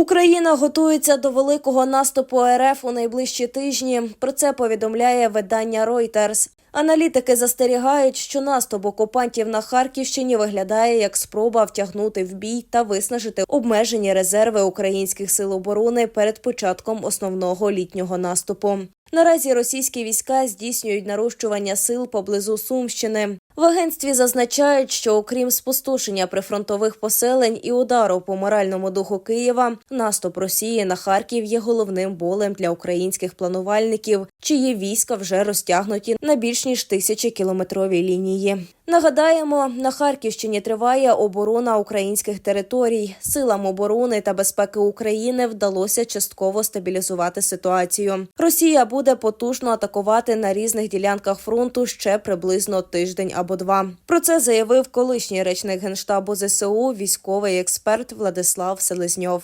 Україна готується до великого наступу РФ у найближчі тижні. Про це повідомляє видання Reuters. Аналітики застерігають, що наступ окупантів на Харківщині виглядає як спроба втягнути в бій та виснажити обмежені резерви українських сил оборони перед початком основного літнього наступу. Наразі російські війська здійснюють нарощування сил поблизу Сумщини. В агентстві зазначають, що окрім спустошення прифронтових поселень і удару по моральному духу Києва, наступ Росії на Харків є головним болем для українських планувальників, чиї війська вже розтягнуті на більш ніж тисячекілометровій лінії. Нагадаємо, на Харківщині триває оборона українських територій. Силам оборони та безпеки України вдалося частково стабілізувати ситуацію. Росія буде потужно атакувати на різних ділянках фронту ще приблизно тиждень або два. Про це заявив колишній речник генштабу ЗСУ, військовий експерт Владислав Селезньов.